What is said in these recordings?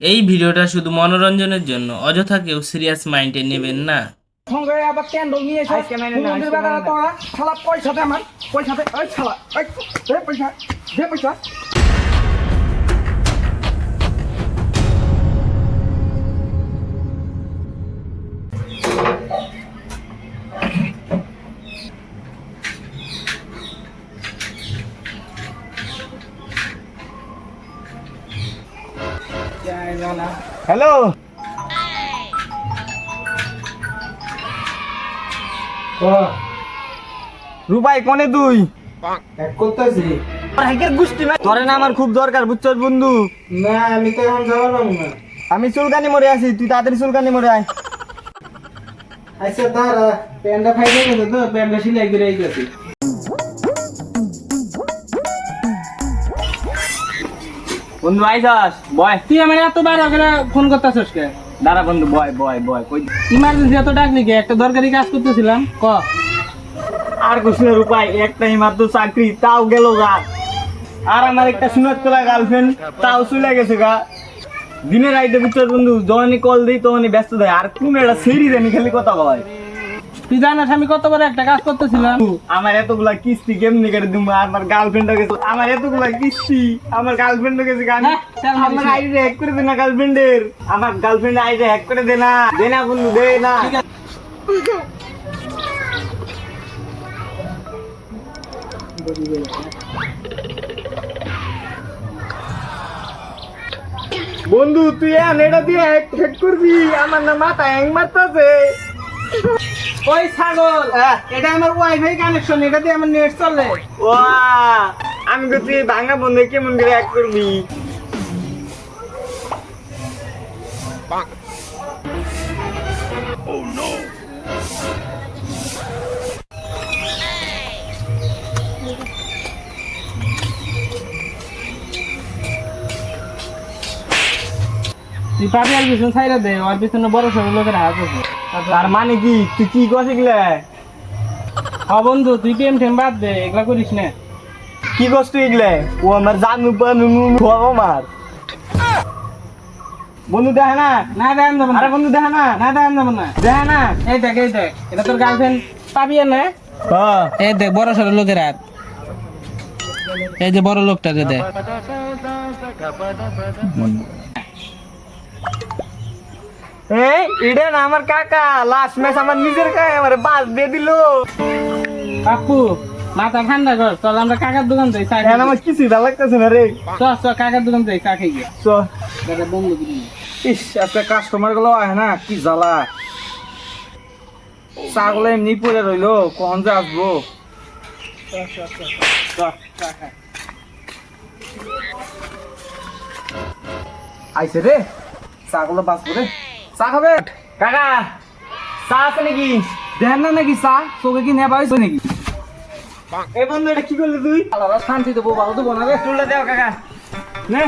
এই ভিডিওটা শুধু মনোরঞ্জনের জন্য অযথা কেউ সিরিয়াস মাইন্ডে নেবেন না। সঙ্গে আবার ক্যান্ডল নিয়ে এসে। আজকে না, মন্দির আজকে বেলা না। তোরা শালা পয়সা দে আমার পয়সা ওই শালা ওই পয়সা দে পয়সা। হ্যালো রূপাই কোনে তুই? গোষ্ঠী না তোরে না আমার খুব দরকার বুঝছস বন্ধু? না আমি তো এখন যাব না। আমি চুলকানি মরে আছি তুই তাড়াতাড়ি চুলকানি মরে আয়। আচ্ছা দাঁড়া প্যান্টটা ফাইটে গেছে তো প্যান্টটা সিলাই করে আইতেছি। বন্ধু আইসাস বয়। তুই আমার এত বার করে ফোন করতেছিস কে? দাঁড়া বন্ধু, বয় বয় বয়, কই ইমার্জেন্সি এত ডাকলি কে? একটা দরকারি কাজ করতেছিলাম। ক? আর কুসনের রূপাই, একটাই মাত্র চাকরি, তাও গেল গা। আর আমার একটা সুনার তোলা গার্লফ্রেন্ড তাও চলে গেছে গা। দিনের রাইতে বুঝছস বন্ধু, যখনই কল দিই তখনই ব্যস্ত দেয়। আর কোন একটা সেরি জানি খালি কথা কয়। তুই জানাস আমি কত বড় একটা কাজ করতেছিলাম? আমার এতগুলা কিস্তি কেমনি করে দিব আমার গার্লফ্রেন্ড গেছে। আমার এতগুলা কিস্তি আমার গার্লফ্রেন্ড গেছে গান হ্যাঁ, আমার আইডি হ্যাক করে দে না গার্লফ্রেন্ডের আমার গার্লফ্রেন্ড আইডি হ্যাক করে দে না। দে না বন্ধু দে না। বন্ধু তুই এটা দিয়ে হ্যাক করবি। আমার না মাথা হ্যাং মারতাছে। ওই ছাগল এটা আমার ওয়াইফাই কানেকশন এটা দিয়ে আমার নেট চলে। ওয়া আমি তো তুই ভাঙা বন্ধু কেমন করে হ্যাক করবি? তুই পাবি আর পিছনে ছাইরা দে ওর পিছনে বড় সড়ো লোকের হাত আছে। তার মানে কি? তুই কি করছিস এগুলা হ বন্ধু তুই প্রেম টেম বাদ দে এগুলা করিস না। কি করছিস তুই এগুলা ও আমার জানু পানু খোয়াব আমার বন্ধু দেখে না না দেখান যাব না। আরে বন্ধু দেখে না না দেখান যাব না। দেখে না। এই দেখ এই দেখ। এটা তোর গার্লফ্রেন্ড পাবি না? হ্যাঁ। এই দেখ বড় সড়ো লোকের হাত। এই যে বড় লোকটা রে দেখ। এই এটা আমার কাকা লাস্ট ম্যাচ আমার নিজের কাকা আমার বাস দিয়ে দিল। কাকু মাথা ঠান্ডা কর চল আমরা কাকার দোকান যাই চা এখন আমার কিছুই ভালো লাগতেছে না রে। চল চল কাকার দোকান যাই চা খাই গিয়ে। চ। দাদা বন্ধু ইস আজকে কাস্টমারগুলো আয় না কি জ্বালা। চাগুলো এমনি পড়ে রইল কখন যে আসব? আইসে রে। চাগুলো বাঁচবো রে। চা খাবে? কাকা চা আছে নাকি? দেখেন না নাকি চা? তোকে কি নেবা হয়েছে নাকি? এই বন্ধু এটা কি করলি তুই? শান্তি দেবো ভালো দেবো না রে। চুলটা দেও কাকা। নে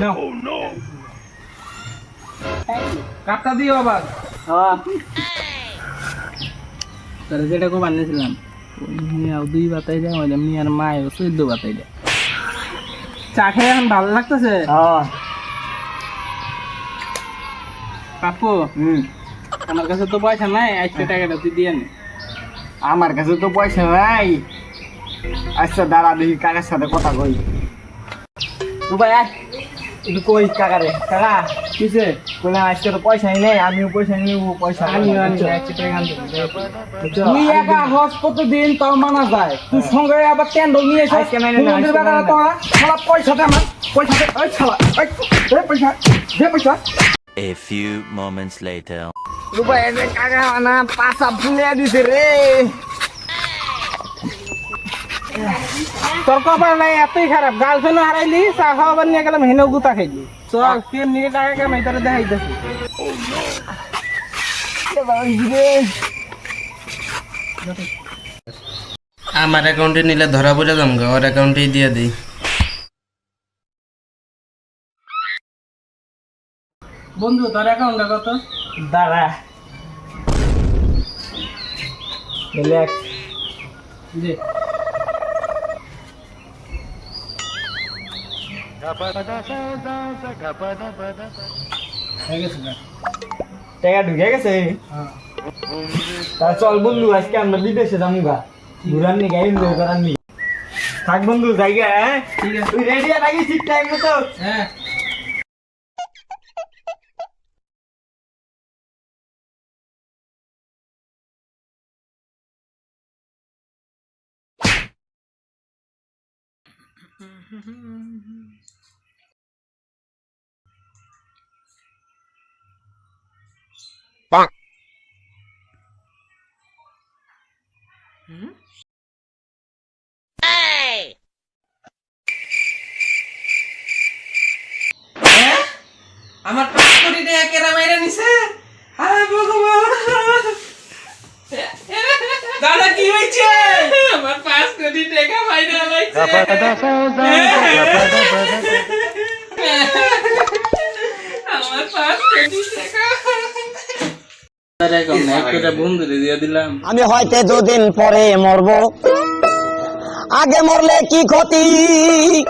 নাও। কাপটা দিও আবার। হ্যাঁ। তাহলে যেটা খুব আনিয়েছিলাম। মিয়াও দুই বাতাই দেয় ওই মিয়ার মায়ের চোদ্দ বাতাই দেয়। চা খেয়ে এখন ভালো লাগতেছে। হুম আমার কাছে তো পয়সা নাই আজকে টাকাটা তুই দিয়ে নে আমার কাছে তো পয়সা নাই। আচ্ছা দাঁড়া দেখি কাকার সাথে কথা কই। রূপাই আয়। একটু কই কাকারে কাকা কিসে বলে আজকে তো পয়সা নেই আমিও পয়সা নিব পয়সা আনিও আনিও আজকে টাকা আনতে বুঝছো? তুই একা হস প্রতিদিন তাও মানা যায় তুই সঙ্গে আবার ক্যান্ডল নিয়ে এসে আজকে মেনে না, মন্দির আজকে বেলা মেনে না। তোরা শালা পয়সা দে আমার পয়সা দে ওই শালা ওই দে পয়সা দে পয়সা A few moments later. রূপাই এসে কাকা না পাশা ফুলে দিছে রে তোর কপাল নাই এতই খারাপ। গার্লফ্রেন্ড হারাইলি চা খাওয়াবার নিয়ে গেলাম হেনেও গুতা খাইলি চল কেম নিয়ে টাকা কামাই তোরা দেখাইতেছি আমার অ্যাকাউন্টে নিলে ধরা পড়ে যাম গা ওর অ্যাকাউন্টেই দিয়ে দিই। বন্ধু তোর অ্যাকাউন্টটা কত? দাঁড়া। রিল্যাক্স দে। টাকা ঢুকে গেছে? তা চল বন্ধু আজকে আমরা বিদেশে যাব গা ঘুরার নি গাড়ি এনজয় করার নি থাক বন্ধু জায়গা হ্যাঁ? ঠিক আছে। তুই রেডি থাকিস ঠিক টাইম মতো? হ্যাঁ। আমার পাঁচ কোটি টাকা কেরা মাইরা নিছে হায় ভগবান দাদা কি হয়েছে আমার পাঁচ কোটি টাকা মাইরা লাইছে আমার পাঁচ কোটি টাকা আমি হয়তো দুদিন পরে মরবো। আগে মরলে কি ক্ষতি?